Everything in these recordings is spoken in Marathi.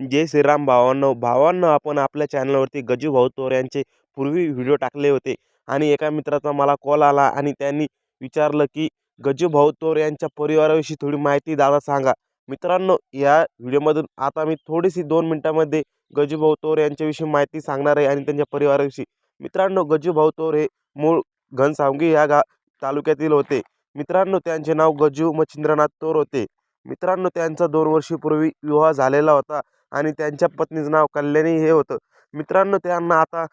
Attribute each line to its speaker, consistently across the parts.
Speaker 1: जय श्रीराम भावांनो. भावांनो आपण आपल्या चॅनलवरती गजू भाऊ तोर यांचे पूर्वी व्हिडिओ टाकले होते. आणि एका मित्राचा मला कॉल आला आणि त्यांनी विचारलं की गजू भाऊ तोर यांच्या परिवाराविषयी थोडी माहिती दादा सांगा. मित्रांनो या व्हिडिओमधून आता मी थोडीशी दोन मिनटामध्ये गजू भाऊ तोर यांच्याविषयी माहिती सांगणार आहे आणि त्यांच्या परिवाराविषयी. मित्रांनो गजू भाऊ तोर हे मूळ घनसावंगी या गा तालुक्यातील होते. मित्रांनो त्यांचे नाव गजू मच्छिंद्रनाथ तोर होते. मित्रांनो त्यांचा दोन वर्षीपूर्वी विवाह झालेला होता. आणि त्यांच्या पत्नीचं नाव कल्याणी हे होतं. मित्रांनो त्यांना आता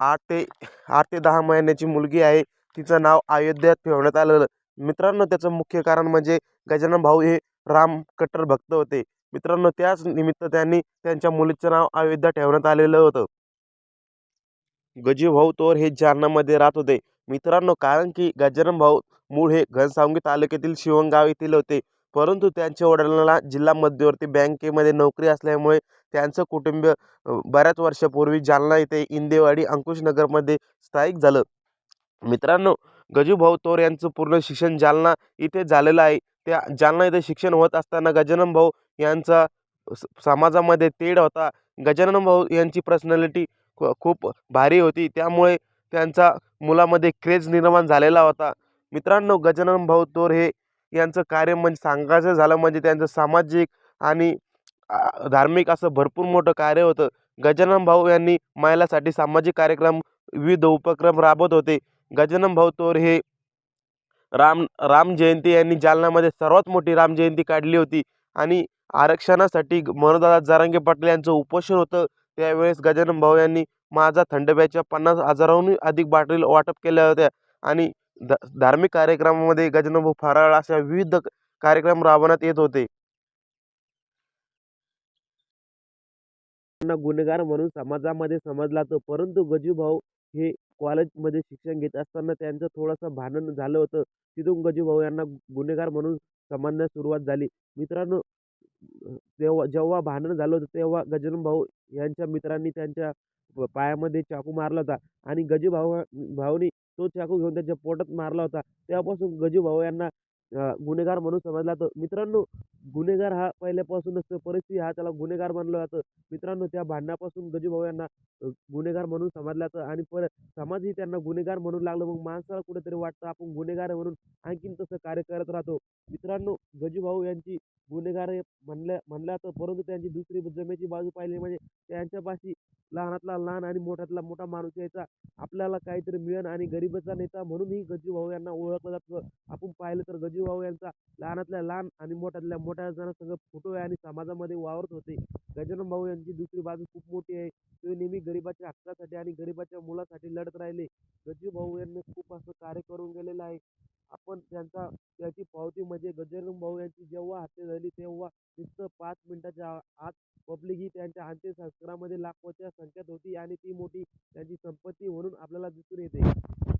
Speaker 1: आठ ते आठ ते दहा महिन्याची मुलगी आहे. तिचं नाव अयोध्यात ठेवण्यात आलेलं. मित्रांनो त्याचं मुख्य कारण म्हणजे गजानन भाऊ हे राम कट्टर भक्त होते. मित्रांनो त्याच निमित्त त्यांनी त्यांच्या मुलीचं नाव अयोध्या ठेवण्यात आलेलं होतं. गजीभाऊ तोर हे जालनामध्ये राहत होते. मित्रांनो कारण की गजानन भाऊ मूळ हे घनसावंगी तालुक्यातील शिवणगाव येथील होते. परंतु त्यांच्या वडिलांना जिल्हा मध्यवर्ती बँकेमध्ये नोकरी असल्यामुळे त्यांचं कुटुंब बऱ्याच वर्षापूर्वी जालना येथे इंदेवाडी अंकुशनगरमध्ये स्थायिक झालं. मित्रांनो गजूभाऊ तोर यांचं पूर्ण शिक्षण जालना इथे झालेलं आहे. त्या जालना इथे शिक्षण होत असताना गजानन भाऊ यांचा स- समाजामध्ये तेढ होता. गजानन भाऊ यांची पर्सनॅलिटी खूप भारी होती. त्यामुळे त्यांचा मुलामध्ये क्रेज निर्माण झालेला होता. मित्रांनो गजानन भाऊ तोर हे यांचं कार्य म्हणजे सांगायचं झालं म्हणजे त्यांचं सामाजिक आणि धार्मिक असं भरपूर मोठं कार्य होतं. गजानन भाऊ यांनी महिलासाठी सामाजिक कार्यक्रम विविध उपक्रम राबवत होते. गजानन भाऊ तोर हे राम राम जयंती यांनी जालन्यामध्ये सर्वात मोठी राम जयंती काढली होती. आणि आरक्षणासाठी मनोदादा जारंगे पाटील यांचं उपोषण होतं. त्यावेळेस गजानन भाऊ यांनी माझा थंडब्याच्या पन्नास हजाराहून अधिक बाटली वाटप केल्या होत्या. आणि ध धार्मिक कार्यक्रमामध्ये गजाननभाऊ फराळ अशा विविध कार्यक्रम राबवण्यात येत होते. त्यांना गुन्हेगार म्हणून समाजामध्ये समजला होतं परंतु गजूभाऊ हे कॉलेजमध्ये शिक्षण घेत असताना त्यांचं थोडंसं भांडण झालं होतं. तिथून गजूभाऊ यांना गुन्हेगार म्हणून समजण्यास सुरुवात झाली. मित्रांनो तेव्हा जेव्हा भांडण झालं होतं तेव्हा गजानन भाऊ यांच्या मित्रांनी त्यांच्या पायामध्ये चाकू मारला होता आणि गजूभाऊ भाऊनी तो चाकू घेऊन त्यांच्या पोटात मारला होता. तेव्हापासून गजू भाऊ यांना गुन्हेगार म्हणून समजला जातो. मित्रांनो गुन्हेगार हा पहिल्यापासूनच परिस्थिती हा त्याला गुन्हेगार मानलं जातं. मित्रांनो त्या भांडणापासून गजू भाऊ यांना गुन्हेगार म्हणून समजलं जातं आणि परत समाजही त्यांना गुन्हेगार म्हणून लागलं. मग माणसाला कुठेतरी वाटतं आपण गुन्हेगार म्हणून आणखीन तसं कार्य करत राहतो. मित्रांनो गजूभाऊ यांची गुन्हेगार म्हणल्या म्हणल्या तर परंतु त्यांची दुसरी जमेची बाजू पाहिली म्हणजे त्यांच्यापाशी लहानातला लहान आणि मोठ्यातला मोठा माणूस यायचा. आपल्याला काहीतरी मिळण आणि गरिबाचा नेता म्हणूनही गजूभाऊ यांना ओळखलं जातं. आपण पाहिलं तर गजूभाऊ यांचा लहानातल्या लहान आणि मोठ्यातल्या मोठ्या जणांसंग फोटो आहे आणि समाजामध्ये वावरत होते. गजानन भाऊ यांची दुसरी बाजू खूप मोठी आहे. ते नेहमी गरिबाच्या हक्कासाठी आणि गरिबाच्या मुलासाठी लढत राहिले. गजू भाऊ यांनी खूप असं कार्य करून गेलेलं आहे. आपण त्यांचा त्याची पावती म्हणजे गजानन भाऊ यांची जेव्हा हत्या झाली तेव्हा फक्त पाच मिनिटाच्या आत पब्लिक ही त्यांच्या अंत्यसंस्कारामध्ये लाखोच्या संख्येत होती आणि ती मोठी त्यांची संपत्ती म्हणून आपल्याला दिसून येते.